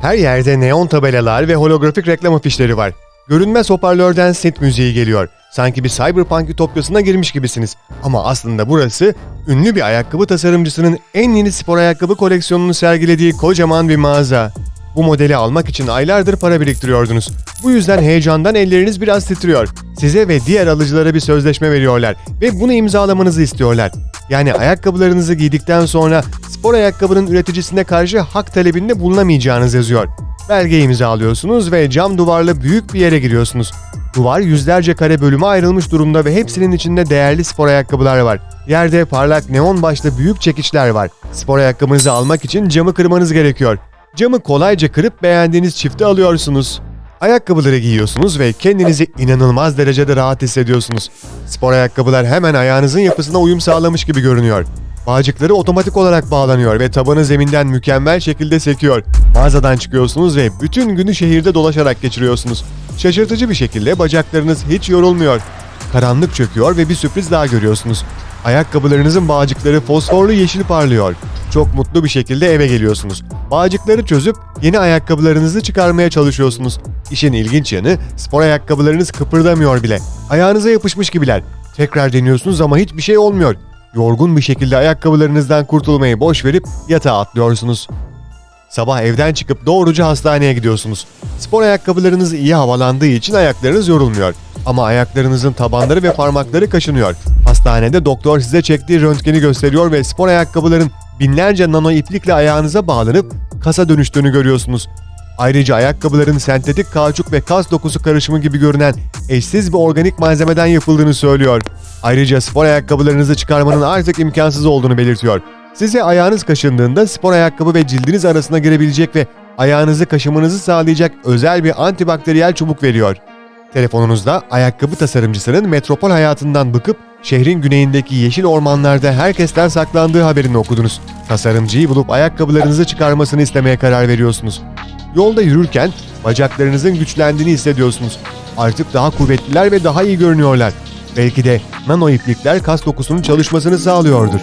Her yerde neon tabelalar ve holografik reklam afişleri var. Görünmez hoparlörden synth müziği geliyor. Sanki bir cyberpunk ütopyasına girmiş gibisiniz. Ama aslında burası ünlü bir ayakkabı tasarımcısının en yeni spor ayakkabı koleksiyonunu sergilediği kocaman bir mağaza. Bu modeli almak için aylardır para biriktiriyordunuz. Bu yüzden heyecandan elleriniz biraz titriyor. Size ve diğer alıcılara bir sözleşme veriyorlar ve bunu imzalamanızı istiyorlar. Yani ayakkabılarınızı giydikten sonra spor ayakkabının üreticisine karşı hak talebinde bulunamayacağınız yazıyor. Belgeyi imzalıyorsunuz ve cam duvarlı büyük bir yere giriyorsunuz. Duvar yüzlerce kare bölüme ayrılmış durumda ve hepsinin içinde değerli spor ayakkabılar var. Yerde parlak neon başlı büyük çekiçler var. Spor ayakkabınızı almak için camı kırmanız gerekiyor. Camı kolayca kırıp beğendiğiniz çifti alıyorsunuz. Ayakkabıları giyiyorsunuz ve kendinizi inanılmaz derecede rahat hissediyorsunuz. Spor ayakkabılar hemen ayağınızın yapısına uyum sağlamış gibi görünüyor. Bağcıkları otomatik olarak bağlanıyor ve tabanı zeminden mükemmel şekilde sekiyor. Mağazadan çıkıyorsunuz ve bütün günü şehirde dolaşarak geçiriyorsunuz. Şaşırtıcı bir şekilde bacaklarınız hiç yorulmuyor. Karanlık çöküyor ve bir sürpriz daha görüyorsunuz. Ayakkabılarınızın bağcıkları fosforlu yeşil parlıyor. Çok mutlu bir şekilde eve geliyorsunuz. Bağcıkları çözüp yeni ayakkabılarınızı çıkarmaya çalışıyorsunuz. İşin ilginç yanı spor ayakkabılarınız kıpırdamıyor bile. Ayağınıza yapışmış gibiler. Tekrar deniyorsunuz ama hiçbir şey olmuyor. Yorgun bir şekilde ayakkabılarınızdan kurtulmayı boş verip yatağa atlıyorsunuz. Sabah evden çıkıp doğruca hastaneye gidiyorsunuz. Spor ayakkabılarınız iyi havalandığı için ayaklarınız yorulmuyor. Ama ayaklarınızın tabanları ve parmakları kaşınıyor. Hastanede doktor size çektiği röntgeni gösteriyor ve spor ayakkabıların binlerce nano iplikle ayağınıza bağlanıp kasa dönüştüğünü görüyorsunuz. Ayrıca ayakkabıların sentetik kauçuk ve kas dokusu karışımı gibi görünen eşsiz bir organik malzemeden yapıldığını söylüyor. Ayrıca spor ayakkabılarınızı çıkarmanın artık imkansız olduğunu belirtiyor. Size ayağınız kaşındığında spor ayakkabı ve cildiniz arasına girebilecek ve ayağınızı kaşımanızı sağlayacak özel bir antibakteriyel çubuk veriyor. Telefonunuzda ayakkabı tasarımcısının metropol hayatından bıkıp şehrin güneyindeki yeşil ormanlarda herkesten saklandığı haberini okudunuz. Tasarımcıyı bulup ayakkabılarınızı çıkarmasını istemeye karar veriyorsunuz. Yolda yürürken bacaklarınızın güçlendiğini hissediyorsunuz. Artık daha kuvvetliler ve daha iyi görünüyorlar. Belki de nano iplikler kas dokusunun çalışmasını sağlıyordur.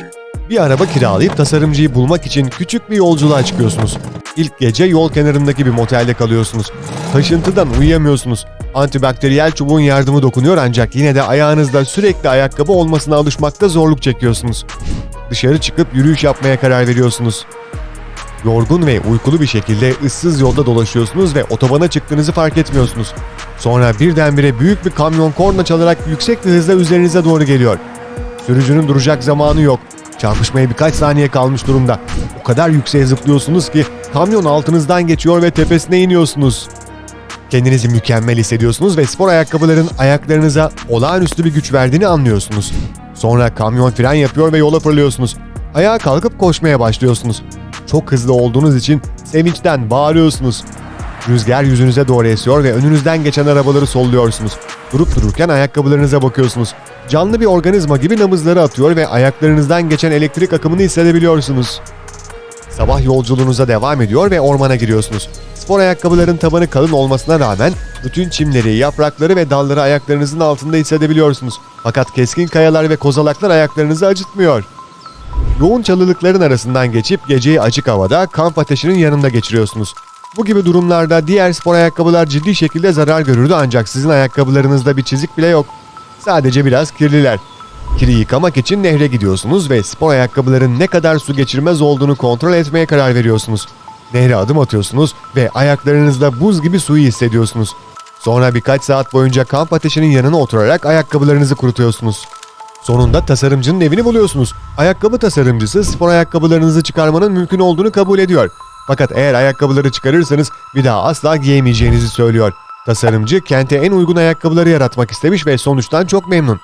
Bir araba kiralayıp tasarımcıyı bulmak için küçük bir yolculuğa çıkıyorsunuz. İlk gece yol kenarındaki bir motelde kalıyorsunuz. Kaşıntıdan uyuyamıyorsunuz. Antibakteriyel çubuğun yardımı dokunuyor ancak yine de ayağınızda sürekli ayakkabı olmasına alışmakta zorluk çekiyorsunuz. Dışarı çıkıp yürüyüş yapmaya karar veriyorsunuz. Yorgun ve uykulu bir şekilde ıssız yolda dolaşıyorsunuz ve otobana çıktığınızı fark etmiyorsunuz. Sonra birdenbire büyük bir kamyon korna çalarak yüksek bir hızla üzerinize doğru geliyor. Sürücünün duracak zamanı yok. Çarpışmaya birkaç saniye kalmış durumda. O kadar yükseğe zıplıyorsunuz ki kamyon altınızdan geçiyor ve tepesine iniyorsunuz. Kendinizi mükemmel hissediyorsunuz ve spor ayakkabıların ayaklarınıza olağanüstü bir güç verdiğini anlıyorsunuz. Sonra kamyon fren yapıyor ve yola fırlıyorsunuz. Ayağa kalkıp koşmaya başlıyorsunuz. Çok hızlı olduğunuz için sevinçten bağırıyorsunuz. Rüzgar yüzünüze doğru esiyor ve önünüzden geçen arabaları solluyorsunuz. Durup dururken ayakkabılarınıza bakıyorsunuz. Canlı bir organizma gibi nabızları atıyor ve ayaklarınızdan geçen elektrik akımını hissedebiliyorsunuz. Sabah yolculuğunuza devam ediyor ve ormana giriyorsunuz. Spor ayakkabıların tabanı kalın olmasına rağmen bütün çimleri, yaprakları ve dalları ayaklarınızın altında hissedebiliyorsunuz. Fakat keskin kayalar ve kozalaklar ayaklarınızı acıtmıyor. Yoğun çalılıkların arasından geçip geceyi açık havada kamp ateşinin yanında geçiriyorsunuz. Bu gibi durumlarda diğer spor ayakkabılar ciddi şekilde zarar görürdü ancak sizin ayakkabılarınızda bir çizik bile yok. Sadece biraz kirliler. Kiri yıkamak için nehre gidiyorsunuz ve spor ayakkabıların ne kadar su geçirmez olduğunu kontrol etmeye karar veriyorsunuz. Nehre adım atıyorsunuz ve ayaklarınızda buz gibi suyu hissediyorsunuz. Sonra birkaç saat boyunca kamp ateşinin yanına oturarak ayakkabılarınızı kurutuyorsunuz. Sonunda tasarımcının evini buluyorsunuz. Ayakkabı tasarımcısı spor ayakkabılarınızı çıkarmanın mümkün olduğunu kabul ediyor. Fakat eğer ayakkabıları çıkarırsanız bir daha asla giyemeyeceğinizi söylüyor. Tasarımcı kente en uygun ayakkabıları yaratmak istemiş ve sonuçtan çok memnun.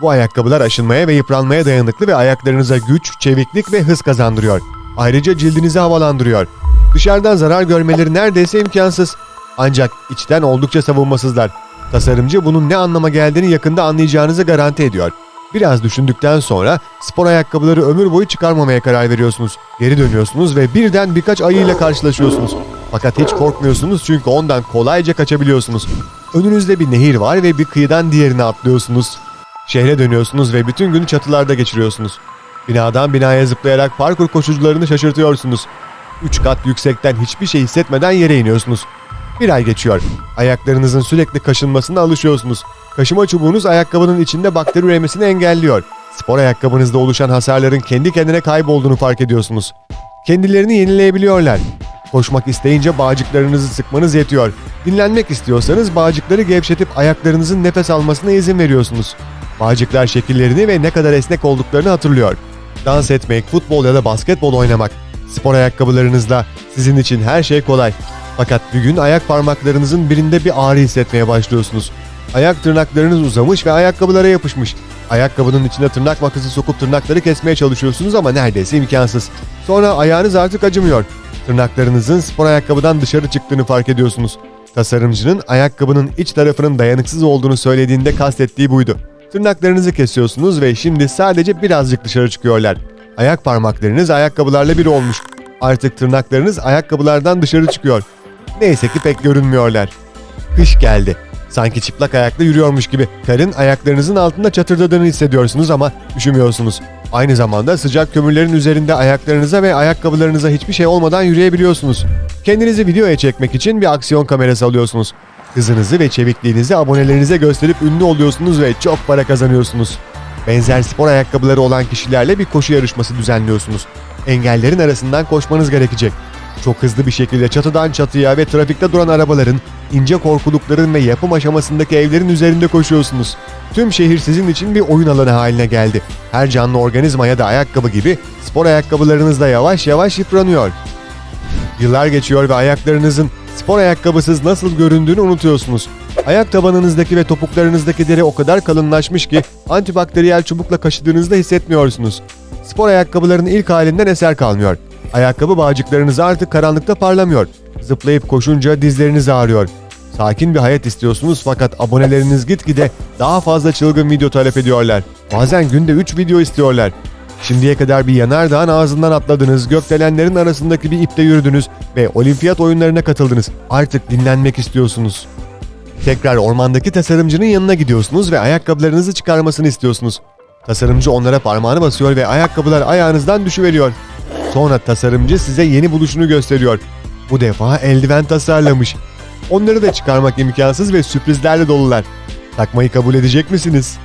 Bu ayakkabılar aşınmaya ve yıpranmaya dayanıklı ve ayaklarınıza güç, çeviklik ve hız kazandırıyor. Ayrıca cildinizi havalandırıyor. Dışarıdan zarar görmeleri neredeyse imkansız. Ancak içten oldukça savunmasızlar. Tasarımcı bunun ne anlama geldiğini yakında anlayacağınızı garanti ediyor. Biraz düşündükten sonra spor ayakkabıları ömür boyu çıkarmamaya karar veriyorsunuz. Geri dönüyorsunuz ve birden birkaç ayıyla karşılaşıyorsunuz. Fakat hiç korkmuyorsunuz çünkü ondan kolayca kaçabiliyorsunuz. Önünüzde bir nehir var ve bir kıyıdan diğerine atlıyorsunuz. Şehre dönüyorsunuz ve bütün günü çatılarda geçiriyorsunuz. Binadan binaya zıplayarak parkur koşucularını şaşırtıyorsunuz. 3 kat yüksekten hiçbir şey hissetmeden yere iniyorsunuz. Bir ay geçiyor. Ayaklarınızın sürekli kaşınmasına alışıyorsunuz. Kaşıma çubuğunuz ayakkabının içinde bakteri üremesini engelliyor. Spor ayakkabınızda oluşan hasarların kendi kendine kaybolduğunu fark ediyorsunuz. Kendilerini yenileyebiliyorlar. Koşmak isteyince bağcıklarınızı sıkmanız yetiyor. Dinlenmek istiyorsanız bağcıkları gevşetip ayaklarınızın nefes almasına izin veriyorsunuz. Bağcıklar şekillerini ve ne kadar esnek olduklarını hatırlıyor. Dans etmek, futbol ya da basketbol oynamak. Spor ayakkabılarınızla sizin için her şey kolay. Fakat bir gün ayak parmaklarınızın birinde bir ağrı hissetmeye başlıyorsunuz. Ayak tırnaklarınız uzamış ve ayakkabılara yapışmış. Ayakkabının içine tırnak makası sokup tırnakları kesmeye çalışıyorsunuz ama neredeyse imkansız. Sonra ayağınız artık acımıyor. Tırnaklarınızın spor ayakkabıdan dışarı çıktığını fark ediyorsunuz. Tasarımcının ayakkabının iç tarafının dayanıksız olduğunu söylediğinde kastettiği buydu. Tırnaklarınızı kesiyorsunuz ve şimdi sadece birazcık dışarı çıkıyorlar. Ayak parmaklarınız ayakkabılarla bir olmuş. Artık tırnaklarınız ayakkabılardan dışarı çıkıyor. Neyse ki pek görünmüyorlar. Kış geldi. Sanki çıplak ayakla yürüyormuş gibi karın ayaklarınızın altında çatırdadığını hissediyorsunuz ama üşümüyorsunuz. Aynı zamanda sıcak kömürlerin üzerinde ayaklarınıza ve ayakkabılarınıza hiçbir şey olmadan yürüyebiliyorsunuz. Kendinizi videoya çekmek için bir aksiyon kamerası alıyorsunuz. Hızınızı ve çevikliğinizi abonelerinize gösterip ünlü oluyorsunuz ve çok para kazanıyorsunuz. Benzer spor ayakkabıları olan kişilerle bir koşu yarışması düzenliyorsunuz. Engellerin arasından koşmanız gerekecek. Çok hızlı bir şekilde çatıdan çatıya ve trafikte duran arabaların, ince korkulukların ve yapım aşamasındaki evlerin üzerinde koşuyorsunuz. Tüm şehir sizin için bir oyun alanı haline geldi. Her canlı organizma ya da ayakkabı gibi spor ayakkabılarınız da yavaş yavaş yıpranıyor. Yıllar geçiyor ve ayaklarınızın spor ayakkabısız nasıl göründüğünü unutuyorsunuz. Ayak tabanınızdaki ve topuklarınızdaki deri o kadar kalınlaşmış ki antibakteriyel çubukla kaşıdığınızda hissetmiyorsunuz. Spor ayakkabıların ilk halinden eser kalmıyor. Ayakkabı bağcıklarınız artık karanlıkta parlamıyor. Zıplayıp koşunca dizleriniz ağrıyor. Sakin bir hayat istiyorsunuz fakat aboneleriniz gitgide daha fazla çılgın video talep ediyorlar. Bazen günde 3 video istiyorlar. Şimdiye kadar bir yanardağın ağzından atladınız, gökdelenlerin arasındaki bir ipte yürüdünüz ve olimpiyat oyunlarına katıldınız. Artık dinlenmek istiyorsunuz. Tekrar ormandaki tasarımcının yanına gidiyorsunuz ve ayakkabılarınızı çıkarmasını istiyorsunuz. Tasarımcı onlara parmağını basıyor ve ayakkabılar ayağınızdan düşüveriyor. Sonra tasarımcı size yeni buluşunu gösteriyor. Bu defa eldiven tasarlamış. Onları da çıkarmak imkansız ve sürprizlerle dolular. Takmayı kabul edecek misiniz?